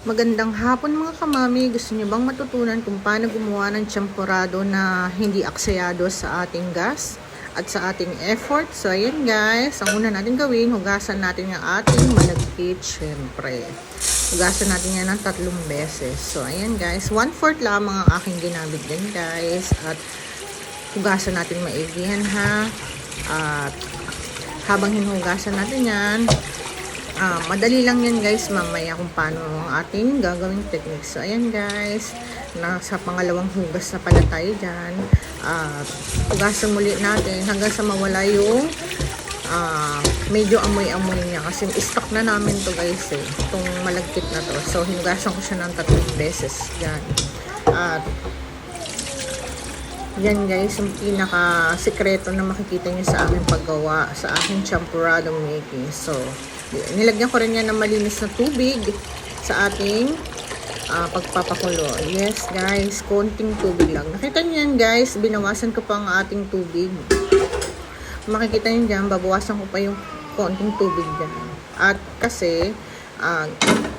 Magandang hapon mga kamami. Gusto niyo bang matutunan kung paano gumawa ng champurado na hindi aksayado sa ating gas at sa ating effort? So, ayan guys. Ang una natin gawin, hugasan natin yung ating malagkit, syempre. Hugasan natin yan ng tatlong beses. So, ayan guys. One-fourth lamang ang aking ginamit din guys. At hugasan natin maigi yan ha. At habang hinugasan natin yan, Ah, madali lang yan guys mamaya kung paano ang ating gagawing technique. So ayan guys, nasa pangalawang hugas na pala tayo dyan. At hugasan muli natin hanggang sa mawala yung ah, medyo amoy-amoy niya. Kasi stock na namin to guys eh. Itong malagkit na to. So hinugasan ko siya ng tatlong beses dyan. At yan guys, yung pinaka sekreto na makikita nyo sa aking paggawa, sa aking champurado making. So, nilagyan ko rin yan ng malinis na tubig sa ating ah, pagpapakulo. Yes guys, konting tubig lang. Nakita nyo yan guys, binawasan ko pa ang ating tubig. Makikita nyo dyan, babawasan ko pa yung konting tubig dyan. At kasi, ah,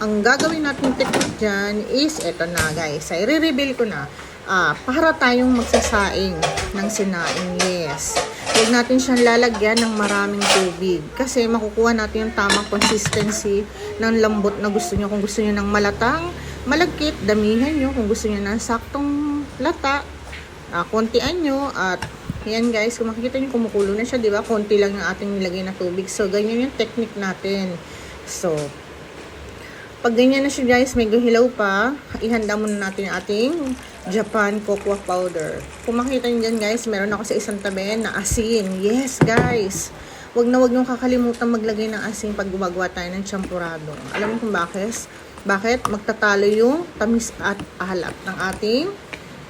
ang gagawin natin technique dyan is, eto na guys, ay re-reveal ko na. Ah, para tayong magsasaing ng sinaing, yes. Huwag natin siyang lalagyan ng maraming tubig. Kasi makukuha natin yung tamang consistency ng lambot na gusto nyo. Kung gusto nyo ng malatang, malagkit, damihan nyo. Kung gusto nyo ng saktong lata, ah, kontian nyo. At yan guys, kung makikita nyo kumukulo na siya, di ba? Konti lang yung ating nilagay na tubig. So, ganyan yung technique natin. So, pag ganyan na siya guys, medyo hilaw pa, ihanda muna natin ating Japan cocoa powder. Kung makita nyo dyan guys, meron ako sa isang tabi na asin. Yes guys! Huwag na huwag nyo kakalimutan maglagay ng asin pag gumagawa tayo ng champurado. Alam mo kung bakit? Bakit? Magtatalo yung tamis at alat ng ating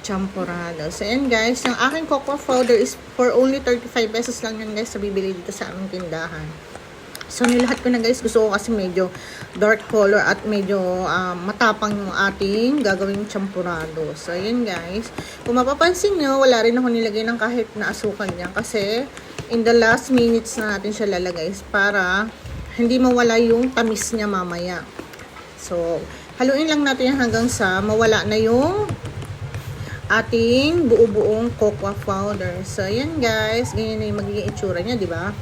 champurado. So, yan guys. Yung aking cocoa powder is for only 35 pesos lang yan guys sa bibili dito sa aming tindahan. So, nilahat ko na guys. Gusto ko kasi medyo dark color at medyo ah, matapang yung ating gagawing champurado. So, ayan guys. Kung mapapansin nyo, wala rin ako nilagay ng kahit na asukal niya. Kasi, in the last minutes na natin siya lalagay para hindi mawala yung tamis niya mamaya. So, haluin lang natin yan hanggang sa mawala na yung ating buo-buong cocoa powder. So, ayan guys. Ganyan na yung magiging itsura niya, di ba?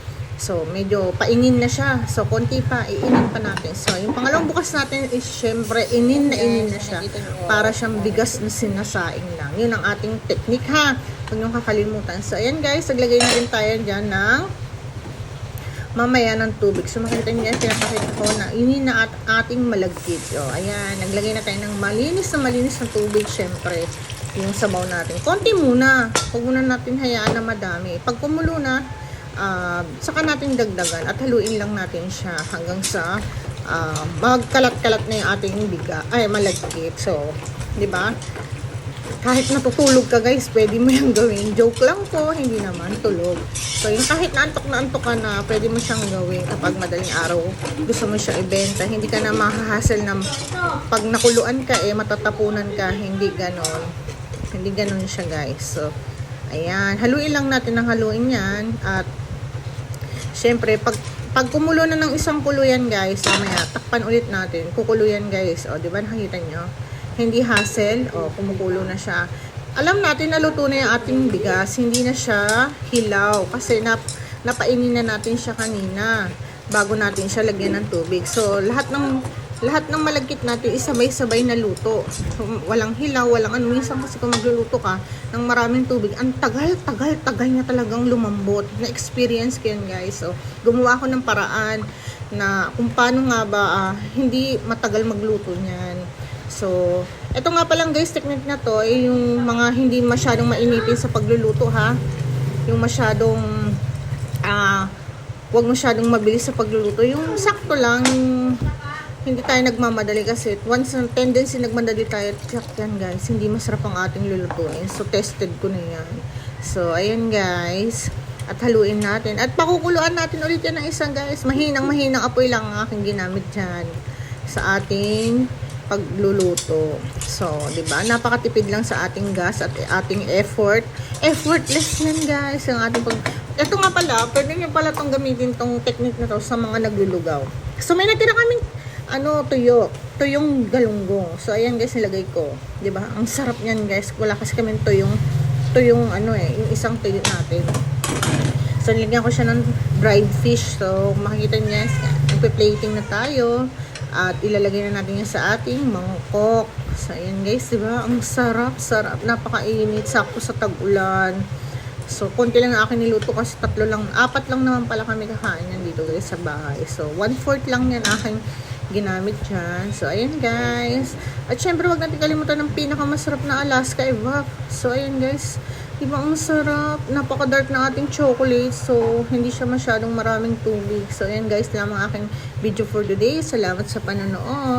So, medyo paingin na siya. So, konti pa, iinin pa natin. So, yung pangalawang bukas natin is syempre, inin na inin na siya. Para siyang bigas na sinasaing lang. Yun ang ating technique ha. Huwag niyong kakalimutan. So, ayan guys, naglagay na rin tayo dyan ng mamaya ng tubig. So, makita niyo yan, pinapakita ko na inin na at ating malagkit. O, ayan, naglagay na tayo ng malinis na malinis na tubig, syempre yung sabaw natin. Konti muna. Huwag muna natin hayaan na madami. Pag kumulo na, ah, saka natin dagdagan at haluin lang natin siya hanggang sa ah, magkalat-kalat na yung ating biga, ay malagkit. So, di ba? Kahit natutulog ka guys, pwede mo yung gawin. Joke lang po, hindi naman tulog. So, yung kahit naantok na antok ka na, pwede mo siyang gawin kapag madaling araw gusto mo siya ibenta. Hindi ka na mahahassle na pag nakuluan ka, eh, matatapunan ka. Hindi ganon. Hindi ganon siya guys. So, ayan. Haluin lang natin ng haluin yan. At, syempre, pag pag kumulo na ng isang kulo yan guys, mamaya, takpan ulit natin. Kukulo yan guys. O, di ba nakita nyo? Hindi hassle. O, kumukulo na siya. Alam natin na luto na yung ating bigas. Hindi na siya hilaw. Kasi nap, napainin na natin siya kanina bago natin siya lagyan ng tubig. So, lahat ng lahat ng malagkit natin isabay-sabay na luto. So, walang hilaw, walang ano. Minsan kasi kung magluluto ka ng maraming tubig, ang tagal, tagal, tagal niya talagang lumambot. Na-experience ko yan guys. So, gumawa ako ng paraan na kung paano nga ba ah, hindi matagal magluto niyan. So, ito nga palang guys, technique na to, ay yung mga hindi masyadong mainipin sa pagluluto ha. Yung masyadong, ah, wag masyadong mabilis sa pagluluto. Yung sakto lang, hindi tayo nagmamadali kasi once na tendency nagmadali tayo, check yan guys, hindi masarap ang ating lulutuin. So, tested ko na yan. So, ayan guys. At haluin natin. At pakukuluan natin ulit yan ng isang guys. Mahinang mahinang apoy lang ang aking ginamit dyan sa ating pagluluto. So, 'di ba? Napakatipid lang sa ating gas at ating effort. Effortless yan, guys, ang ating pag Ito nga pala, pwede niyo pala tong gamitin tong technique na to sa mga naglulugaw. So, may natira kaming ano, tuyo. tuyong galunggong. So, ayan guys, nilagay ko. ba Ang sarap niyan guys. Wala kasi kami tuyong, tuyong ano eh, yung isang tuyo natin. So, nilagyan ko siya ng dried fish. So, makikita niyo guys, nagpe-plating na tayo. At ilalagay na natin yan sa ating mangkok. So, ayan guys, di ba? Ang sarap, sarap. Napakainit. Sakto sa tag-ulan. So, konti lang ang akin niluto kasi tatlo lang, apat lang naman pala kami kakain dito guys sa bahay. So, one-fourth lang yan aking ginamit dyan. So, ayan guys. At syempre, wag natin kalimutan ng pinakamasarap na Alaska Evap. So, ayan guys. Diba ang sarap? Napaka-dark ng ating chocolate. So, hindi siya masyadong maraming tubig. So, ayan guys, lamang aking video for today. Salamat sa panonood.